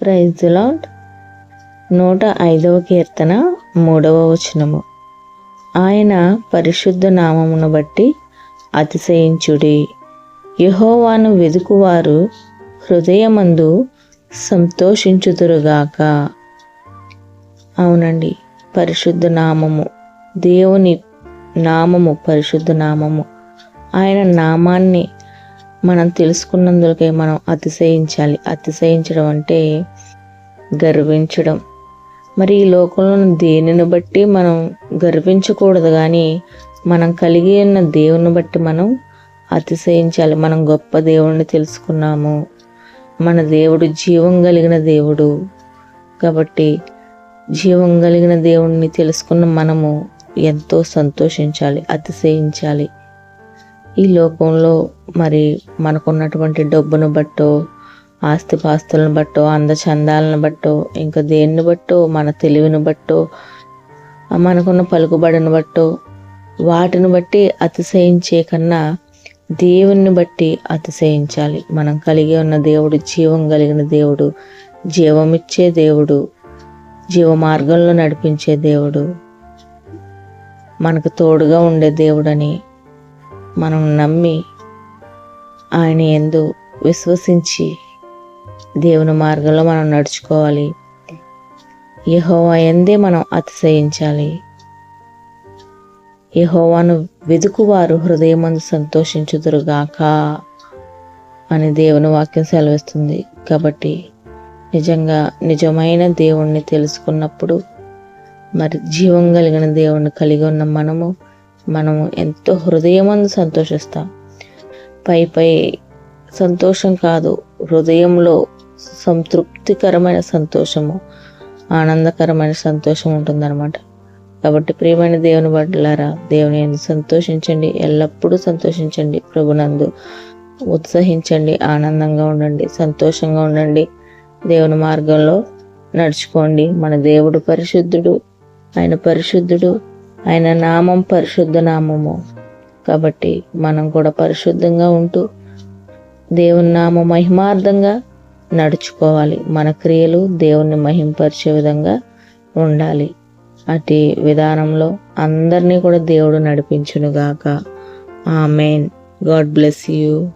Praise lord నూట ఐదవ కీర్తన మూడవ వచనము. ఆయన పరిశుద్ధ నామమును బట్టి అతిశయించుడి. యహోవాను వెదుకువారు హృదయమందు సంతోషించుదురుగాక. అవునండి పరిశుద్ధ నామము దేవుని నామము పరిశుద్ధ నామము. ఆయన నామాన్ని మనం తెలుసుకున్నందుకే మనం అతిశయించాలి. అతిశయించడం అంటే గర్వించడం. మరి ఈ లోకంలో దేనిని బట్టి మనం గర్వించకూడదు కానీ మనం కలిగి ఉన్న దేవుని బట్టి మనం అతిశయించాలి. మనం గొప్ప దేవుణ్ణి తెలుసుకున్నాము. మన దేవుడు జీవం కలిగిన దేవుడు. కాబట్టి జీవం కలిగిన దేవుణ్ణి తెలుసుకున్న మనము ఎంతో సంతోషించాలి అతిశయించాలి. ఈ లోకంలో మరి మనకున్నటువంటి డబ్బును బట్టో ఆస్తిపాస్తులను బట్టో అందచందాలను బట్టో ఇంకా దేన్ని బట్టో మన తెలివిని బట్టో మనకున్న పలుకుబడిని బట్టో వాటిని బట్టి అతిశయించే కన్నా దేవుణ్ణి బట్టి అతిశయించాలి. మనం కలిగి ఉన్న దేవుడు జీవం కలిగిన దేవుడు జీవమిచ్చే దేవుడు జీవ మార్గంలో నడిపించే దేవుడు మనకు తోడుగా ఉండే దేవుడని మనం నమ్మి ఆయన ఎందు విశ్వసించి దేవుని మార్గంలో మనం నడుచుకోవాలి. యహోవా ఎందే మనం అతిశయించాలి. యహోవాను వెదుకువారు హృదయమందు సంతోషించుదురుగాక అని దేవుని వాక్యం సెలవిస్తుంది. కాబట్టి నిజంగా నిజమైన దేవుణ్ణి తెలుసుకున్నప్పుడు మరి జీవం కలిగిన దేవుణ్ణి కలిగి ఉన్న మనము మనము ఎంతో హృదయమందు సంతోషిస్తాం. పై పై సంతోషం కాదు హృదయంలో సంతృప్తికరమైన సంతోషము ఆనందకరమైన సంతోషం ఉంటుందన్నమాట. కాబట్టి ప్రియమైన దేవుని బట్టలారా దేవుని సంతోషించండి ఎల్లప్పుడూ సంతోషించండి ప్రభునందు ఉత్సహించండి ఆనందంగా ఉండండి సంతోషంగా ఉండండి. దేవుని మార్గంలో నడుచుకోండి. మన దేవుడు పరిశుద్ధుడు ఆయన పరిశుద్ధుడు ఆయన నామం పరిశుద్ధ నామము. కాబట్టి మనం కూడా పరిశుద్ధంగా ఉంటూ దేవుని నామ మహిమార్థంగా నడుచుకోవాలి. మన క్రియలు దేవుణ్ణి మహింపరిచే విధంగా ఉండాలి. అటు విధానంలో అందరినీ కూడా దేవుడు నడిపించునుగాక. ఆమెన్. God bless you.